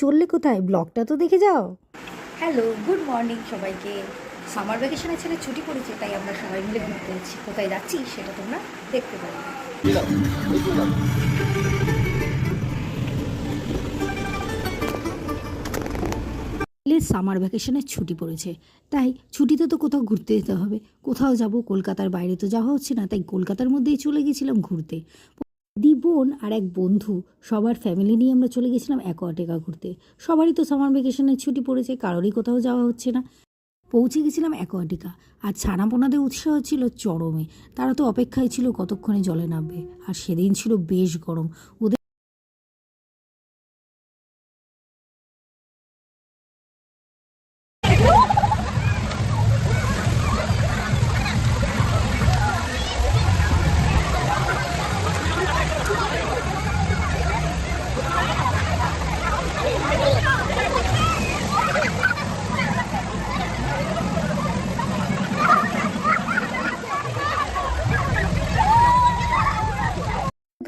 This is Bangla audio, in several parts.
চললে কোথায়? ব্লগটা তো দেখে যাও। হ্যালো গুড মর্নিং সবাইকে। সামার ভ্যাকেশনে ছেলে ছুটি পড়েছে তাই আমরা সবাই মিলে ঘুরতে যাচ্ছি। কোথায় যাচ্ছি সেটা তোমরা দেখতে পারো। সামার ভ্যাকেশনের ছুটি পড়েছে তাই ছুটিতে তো কোথাও ঘুরতে যেতে হবে। কোথাও যাব কলকাতার বাইরে তো যাওয়া হচ্ছে না তাই কলকাতার মধ্যেই চলে গেছিলাম ঘুরতে। দি বোন আর এক বন্ধু, সবার ফ্যামিলি নিয়ে আমরা চলে গেছিলাম অ্যাকোয়াটেকা ঘুরতে। সবারই তো সামার ভ্যাকেশনের ছুটি পড়েছে, কারোরই কোথাও যাওয়া হচ্ছে না। পৌঁছে গেছিলাম অ্যাকোয়াটিকা, আর ছানাপোনাদের উৎসাহ ছিল চরমে। তারা তো অপেক্ষায় ছিল কতক্ষণে জলে নামবে, আর সেদিন ছিল বেশ গরম। ওদের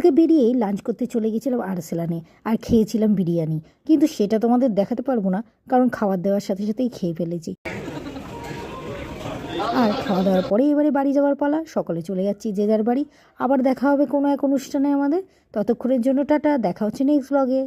থেকে বেরিয়েই লাঞ্চ করতে চলে গেছিলাম আরসেলানে আর খেয়েছিলাম বিরিয়ানি। কিন্তু সেটা তোমাদের দেখাতে পারব না, কারণ খাবার দেওয়ার সাথে সাথেই খেয়ে ফেলেছি। আর খাওয়া দাওয়ার পরে এবারে বাড়ি যাওয়ার পালা, সকলে চলে যাচ্ছি যে যার বাড়ি। আবার দেখা হবে কোনো এক অনুষ্ঠানে আমাদের। ততক্ষণের জন্য টাটা, দেখা হচ্ছে নেক্সট ব্লগে